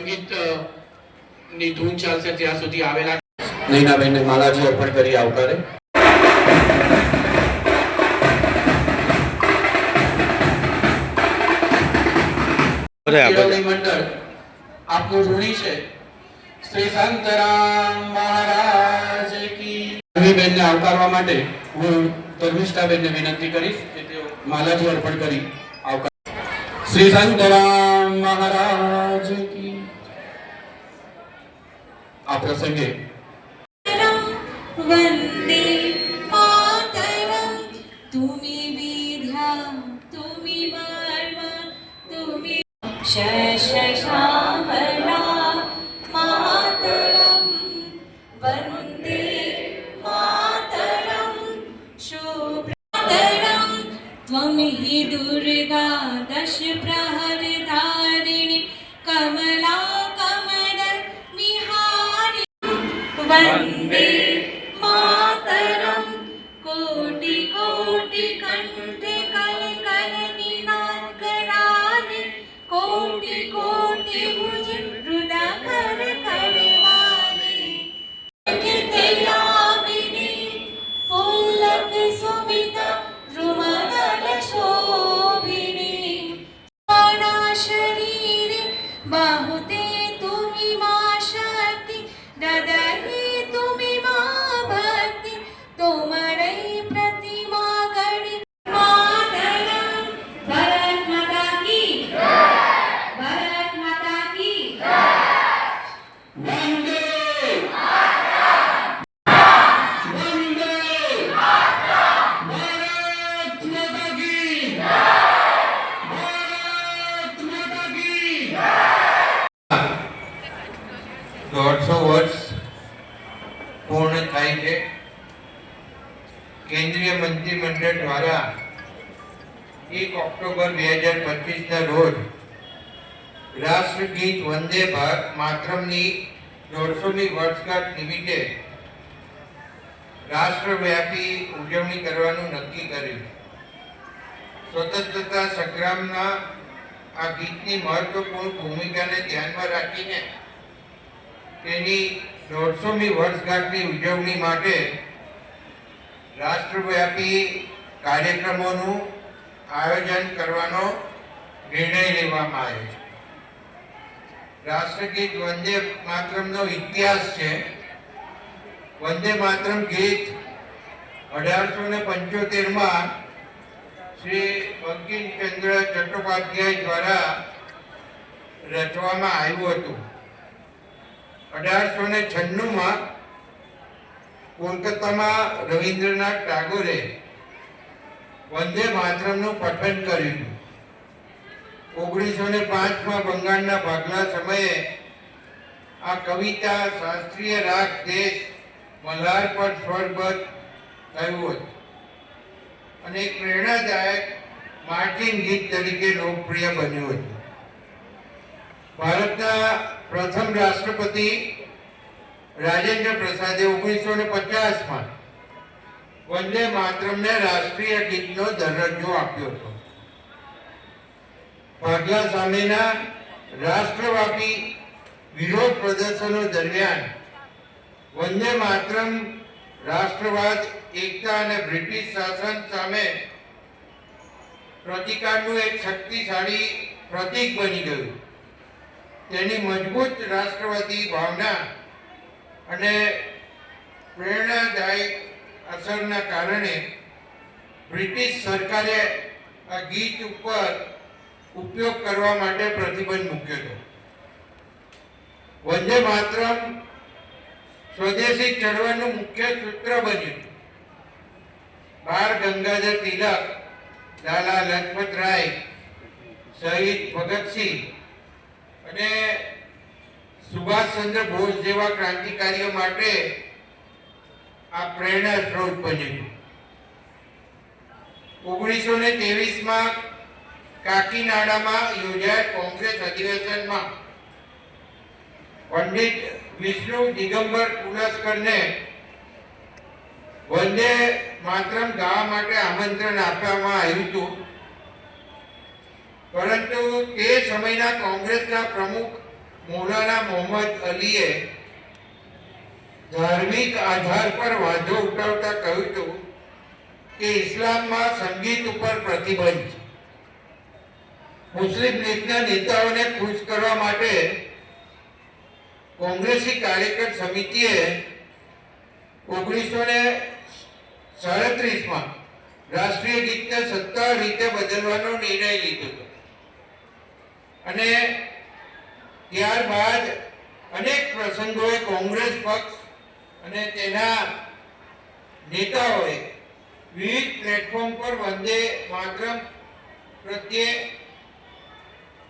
ગીત અ, ની ધૂન ચાલશે ત્યાં સુધી આવેલા નૈનાબેનને માલાજી અર્પણ કરી આવકારે મંડળ આપનું ઋણી છે. શ્રી સંતરામ મહારાજ કી બેનને આવકારવા માટે હું ધર્મિષ્ઠાબેનને વિનંતી કરીશ કે તેઓ માલાજી અર્પણ કરી આવકાર શ્રી સંતરામ મહારાજ કી આ પ્રસંગે. વંદે માતરમ. તુમી વિધા તુમી માર્મ તુમી શશ શામલા you. એક ઓક્ટોબર બે હજાર પચીસના રોજ રાષ્ટ્રગીત વંદે ભારત માતરમની દોઢસોમી વર્ષગાંઠ નિમિત્તે રાષ્ટ્રવ્યાપી ઉજવણી કરવાનું નક્કી કર્યું. સ્વતંત્રતા સંગ્રામના આ ગીતની મહત્વપૂર્ણ ભૂમિકાને ધ્યાનમાં રાખીને તેની દોઢસોમી વર્ષગાંઠની ઉજવણી માટે રાષ્ટ્રવ્યાપી કાર્યક્રમોનું આયોજન કરવાનો નિર્ણય લેવામાં આવ્યો છે. રાષ્ટ્રગીત વંદે માતરમનો ઇતિહાસ છે. વંદે માતરમ ગીત અઢારસો ને પંચોતેરમાં શ્રી બંકિમચંદ્ર ચટ્ટોપાધ્યાય દ્વારા રચવામાં આવ્યું હતું. અઢારસો ને છન્નુંમાં કોલકાતામાં રવિન્દ્રનાથ ટાગોરે વંદે માતરમનું પઠન કર્યું ઓગણીસો ને પાંચમાં બંગાળના ભાગલા સમયે આ કવિતા શાસ્ત્રીય રાગ દેશ મલ્હાર પર સ્વરબદ્ધ થયું હતું. અને એક પ્રેરણાદાયક માર્ટિન ગીત તરીકે લોકપ્રિય બન્યું હતું. ભારતના પ્રથમ રાષ્ટ્રપતિ રાજેન્દ્ર પ્રસાદે ઓગણીસો ને પચાસમાં વંદે માતરમને રાષ્ટ્રીય ગીતનો દરજ્જો આપ્યો હતો. ભાગલા સામેના રાષ્ટ્રવ્યાપી વિરોધ પ્રદર્શનો દરમિયાન વંદે માતરમ, રાષ્ટ્રવાદ, એકતા અને બ્રિટિશ શાસન સામે પ્રતિકારનું એક શક્તિશાળી પ્રતીક બની ગયું. તેની મજબૂત રાષ્ટ્રવાદી ભાવના અને પ્રેરણાદાયક અસરના કારણે બ્રિટિશ સરકારે આ ગીત ઉપર ઉપયોગ કરવા માટે પ્રતિબંધ મૂક્યો હતો. વંદે માતરમ સ્વદેશી ચળવળનું મુખ્ય સૂત્ર બન્યું. બાળ ગંગાધર તિલક લાલા લજપત રાય, શહીદ ભગતસિંહ અને સુભાષચંદ્ર બોઝ જેવા ક્રાંતિકારીઓ માટે પ્રેરણા સ્ત્રોત બન્યું ઓગણીસો ને ત્રેવીસમાં કાકીનાડામાં યોજાયેલ કોંગ્રેસ અધિવેશનમાં પંડિત વિષ્ણુ દિગંબર પુલસ્કરને વંદે માતરમ ગાવા માટે આમંત્રણ આપવામાં આવ્યું હતું. પરંતુ તે સમયના કોંગ્રેસના પ્રમુખ મૌલાના મોહમ્મદ અલીએ ધાર્મિક આધાર પર વાંધો ઉઠાવતા કહ્યું હતું કે ઇસ્લામમાં સંગીત ઉપર પ્રતિબંધ છે. મુસ્લિમ લીગના નેતાઓને ખુશ કરવા માટે કોંગ્રેસી કાર્યકર સમિતિએ ઓગણીસો ને સાડત્રીસમાં રાષ્ટ્રીય ગીતને સત્તા રીતે બદલવાનો નિર્ણય લીધો હતો. અને ત્યારબાદ અનેક પ્રસંગોએ કોંગ્રેસ પક્ષ અને તેના નેતાઓએ વિવિધ પ્લેટફોર્મ પર વંદે માતરમ પ્રત્યે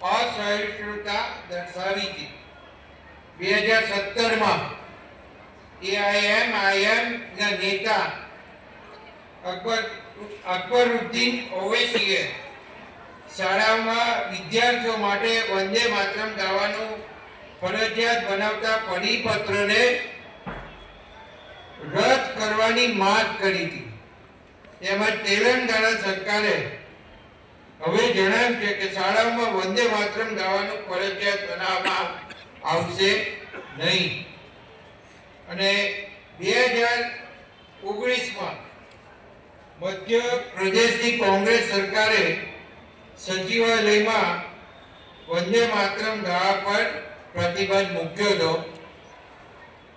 અસહિષ્ણુતા દર્શાવી હતી. બે હજાર સત્તરમાં એઆઈએમઆઈએમના નેતા અકબર અકબરુદ્દીન ઓવૈસીએ શાળામાં વિદ્યાર્થીઓ માટે વંદે માતરમ ગાવાનું ફરજિયાત બનાવતા પરિપત્રને રદ કરવાની માંગ કરી હતી. તેમજ તેલંગાણા સરકારે હવે જણાવ્યું છે કે શાળાઓમાં વંદે માતરમ ગાવાનું ફરજિયાત બનાવવામાં આવશે નહીં. અને બે હજાર ઓગણીસમાં મધ્ય પ્રદેશની કોંગ્રેસ સરકારે સચિવાલયમાં વંદે માતરમ ગાવા પર પ્રતિબંધ મૂક્યો હતો.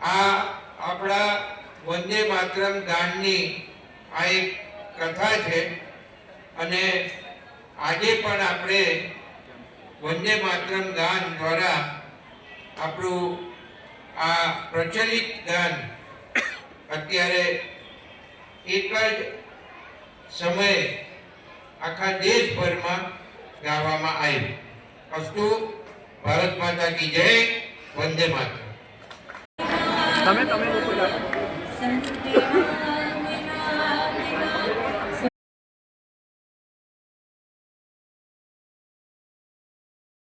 આ આપણા વંદે માતરમ ગાનની આ એક કથા છે. અને આજે પણ આપણે વંદે માતરમ ગાન દ્વારા આપણું આ પ્રચલિત ગાન અત્યારે એક જ સમયે આખા દેશભરમાં ગાવામાં આવ્યું. અસ્તુ, ભારત માતા કી જય, વંદે માતરમ. さんでは